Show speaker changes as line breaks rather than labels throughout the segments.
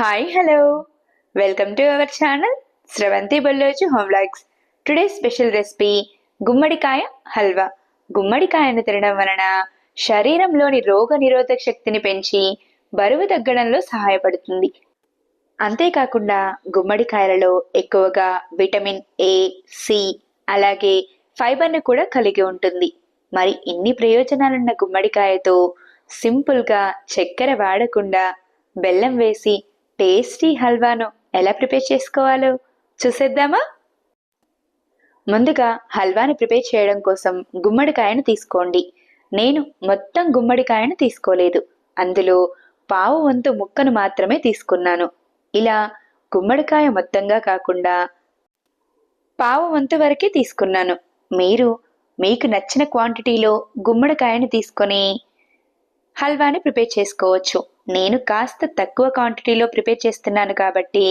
Hi hello welcome to our channel Sravanthi Bolloju హోమ్లాగ్స్ today special recipe గుమ్మడికాయ హల్వా. గుమ్మడికాయను తినడం వలన శరీరంలోని రోగ నిరోధక శక్తిని పెంచి బరువు తగ్గడంలో సహాయపడుతుంది. అంతేకాకుండా గుమ్మడికాయలలో ఎక్కువగా విటమిన్ ఏ సి అలాగే ఫైబర్ను కూడా కలిగి ఉంటుంది. మరి ఇన్ని ప్రయోజనాలున్న గుమ్మడికాయతో సింపుల్గా చక్కెర వాడకుండా బెల్లం వేసి టేస్టీ హల్వాను ఎలా ప్రిపేర్ చేసుకోవాలో చూసేద్దామా? ముందుగా హల్వాని ప్రిపేర్ చేయడం కోసం గుమ్మడికాయను తీసుకోండి. నేను మొత్తం గుమ్మడికాయను తీసుకోలేదు. అందులో పావు వంతు ముక్కను మాత్రమే తీసుకున్నాను. ఇలా గుమ్మడికాయ మొత్తంగా కాకుండా పావు వంతు వరకే తీసుకున్నాను. మీరు మీకు నచ్చిన క్వాంటిటీలో గుమ్మడికాయను తీసుకొని హల్వాని ప్రిపేర్ చేసుకోవచ్చు. నేను కాస్త తక్కువ క్వాంటిటీలో ప్రిపేర్ చేస్తున్నాను కాబట్టి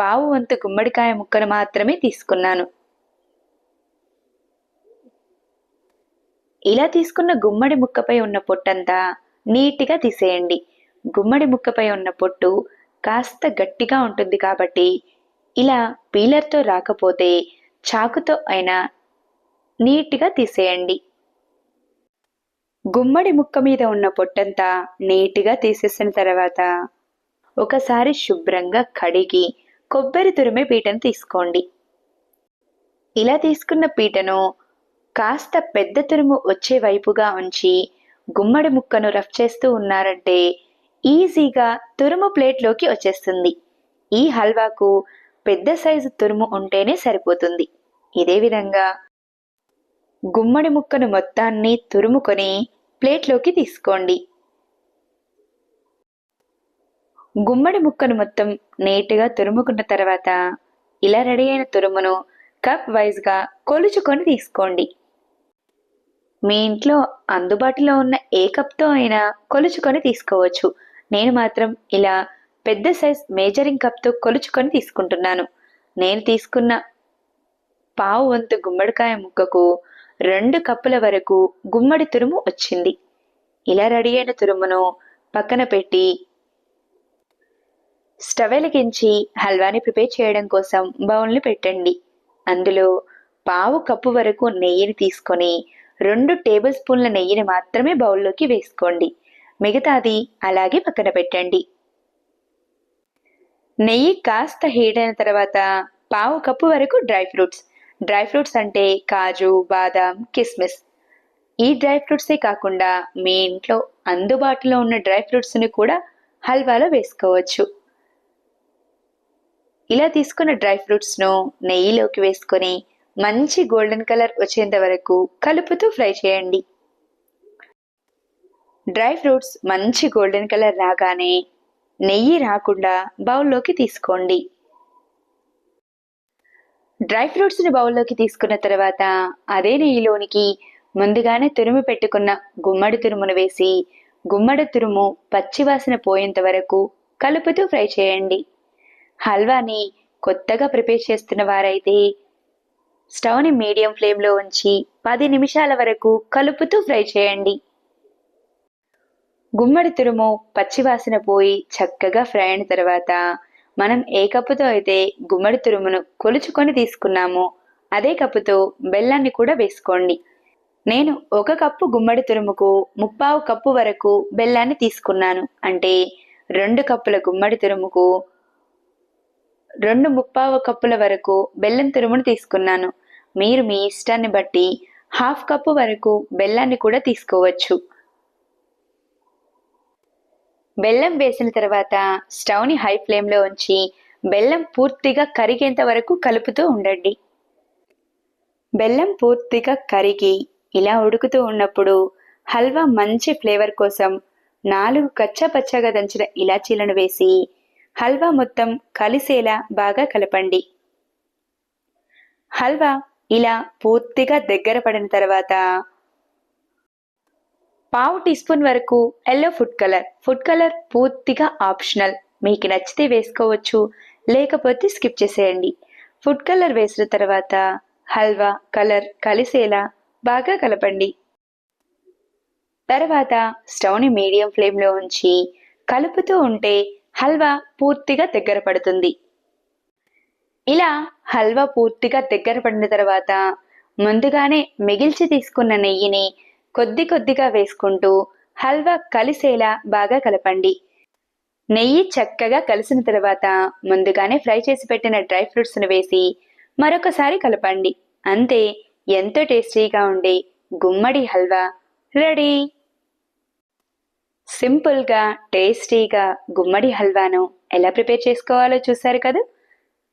పావు వంతు గుమ్మడికాయ ముక్కను మాత్రమే తీసుకున్నాను. ఇలా తీసుకున్న గుమ్మడి ముక్కపై ఉన్న పొట్టంతా నీట్గా తీసేయండి. గుమ్మడి ముక్కపై ఉన్న పొట్టు కాస్త గట్టిగా ఉంటుంది కాబట్టి ఇలా పీలర్తో రాకపోతే చాకుతో అయినా నీట్గా తీసేయండి. గుమ్మడి ముక్క మీద ఉన్న పొట్టంతా నీట్గా తీసేసిన తర్వాత ఒకసారి శుభ్రంగా కడిగి కొబ్బరి తురిమే పీటను తీసుకోండి. ఇలా తీసుకున్న పీటను కాస్త పెద్ద తురుము వచ్చే వైపుగా ఉంచి గుమ్మడి ముక్కను రఫ్ చేస్తూ ఉన్నారంటే ఈజీగా తురుము ప్లేట్లోకి వచ్చేస్తుంది. ఈ హల్వాకు పెద్ద సైజు తురుము ఉంటేనే సరిపోతుంది. ఇదే విధంగా గుమ్మడి ముక్కను మొత్తాన్ని తురుముకొని ప్లేట్లోకి తీసుకోండి. గుమ్మడి ముక్కను మొత్తం నీట్గా తురుముకున్న తర్వాత ఇలా రెడీ అయిన తురుమును కప్ వైజ్గా కొలుచుకొని తీసుకోండి. మీ ఇంట్లో అందుబాటులో ఉన్న ఏ కప్తో అయినా కొలుచుకొని తీసుకోవచ్చు. నేను మాత్రం ఇలా పెద్ద సైజ్ మేజరింగ్ కప్తో కొలుచుకొని తీసుకుంటున్నాను. నేను తీసుకున్న పావు వంతు గుమ్మడికాయ ముక్కకు రెండు కప్పుల వరకు గుమ్మడి తురుము వచ్చింది. ఇలా రెడీ అయిన తురుమును పక్కన పెట్టి స్టవ్ వెలిగించి హల్వాని ప్రిపేర్ చేయడం కోసం బౌల్ని పెట్టండి. అందులో పావు కప్పు వరకు నెయ్యిని తీసుకొని రెండు టేబుల్ స్పూన్ల నెయ్యిని మాత్రమే బౌల్లోకి వేసుకోండి. మిగతాది అలాగే పక్కన పెట్టండి. నెయ్యి కాస్త హీట్ అయిన తర్వాత పావు కప్పు వరకు డ్రై ఫ్రూట్స్ డ్రై ఫ్రూట్స్ అంటే కాజు బాదాం కిస్మిస్. ఈ డ్రై ఫ్రూట్సే కాకుండా మీ ఇంట్లో అందుబాటులో ఉన్న డ్రై ఫ్రూట్స్ని కూడా హల్వాలో వేసుకోవచ్చు. ఇలా తీసుకున్న డ్రై ఫ్రూట్స్ను నెయ్యిలోకి వేసుకొని మంచి గోల్డెన్ కలర్ వచ్చేంత వరకు కలుపుతూ ఫ్రై చేయండి. డ్రై ఫ్రూట్స్ మంచి గోల్డెన్ కలర్ రాగానే నెయ్యి రాకుండా బౌల్లోకి తీసుకోండి. డ్రై ఫ్రూట్స్ని బౌల్లోకి తీసుకున్న తర్వాత అదే నెయ్యిలోనికి ముందుగానే తురుము పెట్టుకున్న గుమ్మడి తురుమును వేసి గుమ్మడి తురుము పచ్చివాసన పోయేంత వరకు కలుపుతూ ఫ్రై చేయండి. హల్వాని కొత్తగా ప్రిపేర్ చేస్తున్న వారైతే స్టవ్ని మీడియం ఫ్లేమ్లో ఉంచి పది నిమిషాల వరకు కలుపుతూ ఫ్రై చేయండి. గుమ్మడి తురుము పచ్చివాసన పోయి చక్కగా ఫ్రై అయిన తర్వాత మనం ఏ కప్పుతో అయితే గుమ్మడి తురుమును కొలుచుకొని తీసుకున్నామో అదే కప్పుతో బెల్లాన్ని కూడా వేసుకోండి. నేను ఒక కప్పు గుమ్మడి తురుముకు ముప్పావు కప్పు వరకు బెల్లాన్ని తీసుకున్నాను. అంటే రెండు కప్పుల గుమ్మడి తురుముకు రెండు ముప్పావు కప్పుల వరకు బెల్లం తురుమును తీసుకున్నాను. మీరు మీ ఇష్టాన్ని బట్టి హాఫ్ కప్పు వరకు బెల్లాన్ని కూడా తీసుకోవచ్చు. బెల్లం వేసిన తర్వాత స్టవ్ని హై ఫ్లేమ్లో ఉంచి బెల్లం పూర్తిగా కరిగేంత వరకు కలుపుతూ ఉండండి. బెల్లం పూర్తిగా కరిగి ఇలా ఉడుకుతూ ఉన్నప్పుడు హల్వా మంచి ఫ్లేవర్ కోసం నాలుగు కచ్చపచ్చగా దంచిన ఇలాచీలను వేసి హల్వా మొత్తం కలిసేలా బాగా కలపండి. హల్వా ఇలా పూర్తిగా దగ్గర పడిన తర్వాత పావు టీ స్పూన్ వరకు yellow food colour. Food colour పూర్తిగా ఆప్షనల్. మీకు నచ్చితే వేసుకోవచ్చు. లేకపోతే స్కిప్ చేసేయండి. ఫుడ్ కలర్ వేసిన తర్వాత హల్వా కలర్ కలిసేలా బాగా కలపండి. తర్వాత స్టవ్ని మీడియం ఫ్లేమ్లో ఉంచి కలుపుతూ ఉంటే హల్వా పూర్తిగా దగ్గర పడుతుంది. ఇలా హల్వా పూర్తిగా దగ్గర పడిన తర్వాత ముందుగానే మిగిల్చి తీసుకున్న నెయ్యిని కొద్ది కొద్దిగా వేసుకుంటూ హల్వా కలిసేలా బాగా కలపండి. నెయ్యి చక్కగా కలిసిన తర్వాత ముందుగానే ఫ్రై చేసి పెట్టిన డ్రై ఫ్రూట్స్ను వేసి మరొకసారి కలపండి. అంతే ఎంతో టేస్టీగా ఉండే గుమ్మడి హల్వా రెడీ. సింపుల్గా టేస్టీగా గుమ్మడి హల్వాను ఎలా ప్రిపేర్ చేసుకోవాలో చూశారు కదా?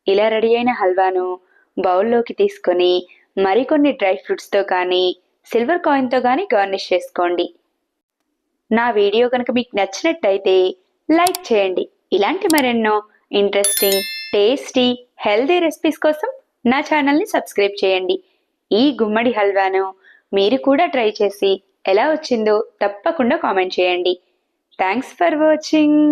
ఇలా రెడీ అయిన హల్వాను బౌల్లోకి తీసుకొని మరికొన్ని డ్రై ఫ్రూట్స్తో కానీ సిల్వర్ కాయిన్తో కానీ గార్నిష్ చేసుకోండి. నా వీడియో కనుక మీకు నచ్చినట్టయితే లైక్ చేయండి. ఇలాంటి మరెన్నో ఇంట్రెస్టింగ్ టేస్టీ హెల్దీ రెసిపీస్ కోసం నా ఛానల్ని సబ్స్క్రైబ్ చేయండి. ఈ గుమ్మడి హల్వాను మీరు కూడా ట్రై చేసి ఎలా వచ్చిందో తప్పకుండా కామెంట్ చేయండి. Thanks for watching.